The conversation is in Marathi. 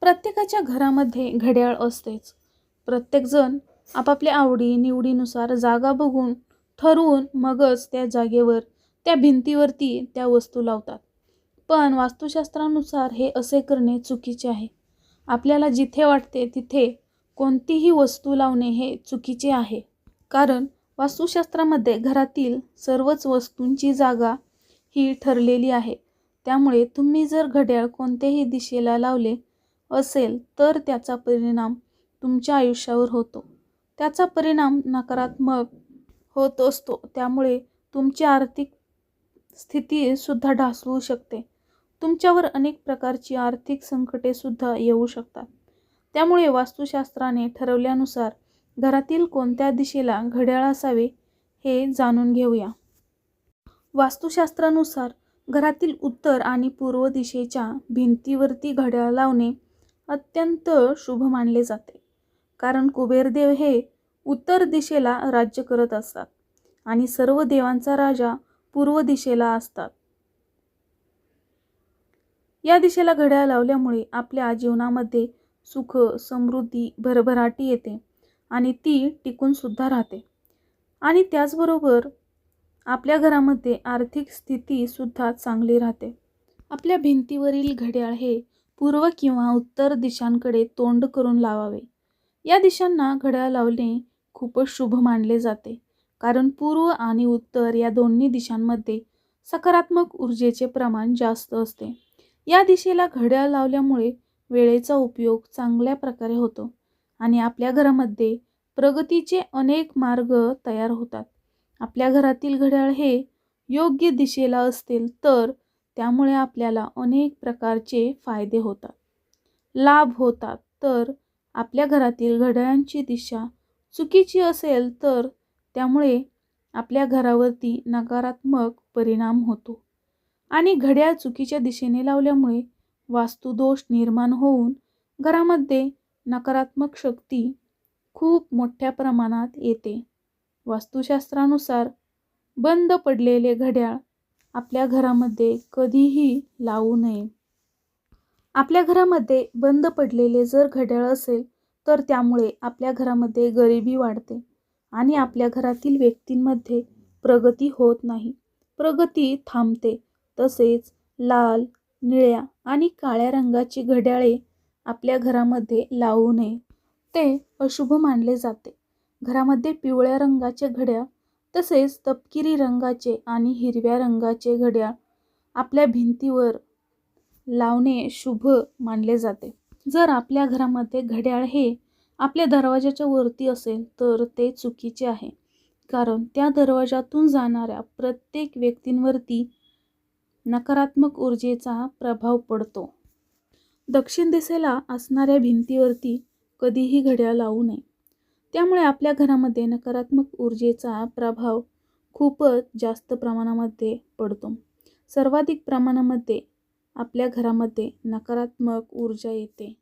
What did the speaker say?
प्रत्येकाच्या घरामध्ये घड्याळ असतेच. प्रत्येकजण आपापल्या आवडी निवडीनुसार जागा बघून ठरवून मगच त्या जागेवर त्या भिंतीवरती त्या वस्तू लावतात. पण वास्तुशास्त्रानुसार हे असे करणे चुकीचे आहे. आपल्याला जिथे वाटते तिथे कोणतीही वस्तू लावणे हे चुकीचे आहे. कारण वास्तुशास्त्रामध्ये घरातील सर्वच वस्तूंची जागा ही ठरलेली आहे. त्यामुळे तुम्ही जर घड्याळ कोणत्याही दिशेला लावले असेल तर त्याचा परिणाम तुमच्या आयुष्यावर होतो. त्याचा परिणाम नकारात्मक होत असतो. त्यामुळे तुमची आर्थिक स्थितीसुद्धा ढासळू शकते. तुमच्यावर अनेक प्रकारची आर्थिक संकटेसुद्धा येऊ शकतात. त्यामुळे वास्तुशास्त्राने ठरवल्यानुसार घरातील कोणत्या दिशेला घड्याळ असावे हे जाणून घेऊया. वास्तुशास्त्रानुसार घरातील उत्तर आणि पूर्व दिशेच्या भिंतीवरती घड्याळ लावणे अत्यंत शुभ मानले जाते. कारण कुबेरदेव हे उत्तर दिशेला राज्य करत असतात आणि सर्व देवांचा राजा पूर्व दिशेला असतात. या दिशेला घड्याळ लावल्यामुळे आपल्या जीवनामध्ये सुख समृद्धी भरभराटी येते आणि ती टिकून सुद्धा राहते. आणि त्याचबरोबर आपल्या घरामध्ये आर्थिक स्थितीसुद्धा चांगली राहते. आपल्या भिंतीवरील घड्याळ हे पूर्व किंवा उत्तर दिशांकडे तोंड करून लावावे. या दिशांना घड्याळ लावणे खूपच शुभ मानले जाते. कारण पूर्व आणि उत्तर या दोन्ही दिशांमध्ये सकारात्मक ऊर्जेचे प्रमाण जास्त असते. या दिशेला घड्याळ लावल्यामुळे वेळेचा उपयोग चांगल्या प्रकारे होतो आणि आपल्या घरामध्ये प्रगतीचे अनेक मार्ग तयार होतात. आपल्या घरातील घड्याळ हे योग्य दिशेला असतील तर त्यामुळे आपल्याला अनेक प्रकारचे फायदे होतात. लाभ होतात तर आपल्या घरातील घड्याळांची दिशा चुकीची असेल तर त्यामुळे आपल्या घरावरती नकारात्मक परिणाम होतो. आणि घड्याळ चुकीच्या दिशेने लावल्यामुळे वास्तुदोष निर्माण होऊन घरामध्ये नकारात्मक शक्ती खूप मोठ्या प्रमाणात येते. वास्तुशास्त्रानुसार बंद पडलेले घड्याळ आपल्या घरामध्ये कधीही लावू नये. आपल्या घरामध्ये बंद पडलेले जर घड्याळ असेल तर त्यामुळे आपल्या घरामध्ये गरिबी वाढते आणि आपल्या घरातील व्यक्तींमध्ये प्रगती होत नाही. प्रगती थांबते. तसेच लाल निळ्या आणि काळ्या रंगाची घड्याळे आपल्या घरामध्ये लावू नये. ते अशुभ मानले जाते. घरामध्ये पिवळ्या रंगाचे घड्याळ तसेच तपकिरी रंगाचे आणि हिरव्या रंगाचे घड्याळ आपल्या भिंतीवर लावणे शुभ मानले जाते. जर आपल्या घरामध्ये घड्याळ हे आपल्या दरवाजाच्या वरती असेल तर ते चुकीचे आहे. कारण त्या दरवाजातून जाणाऱ्या प्रत्येक व्यक्तींवरती नकारात्मक ऊर्जेचा प्रभाव पडतो. दक्षिण दिशेला असणाऱ्या भिंतीवरती कधीही घड्याळ लावू नये. त्यामुळे आपल्या घरामध्ये नकारात्मक ऊर्जेचा प्रभाव खूपच जास्त प्रमाणामध्ये पडतो. सर्वाधिक प्रमाणामध्ये आपल्या घरामध्ये नकारात्मक ऊर्जा येते.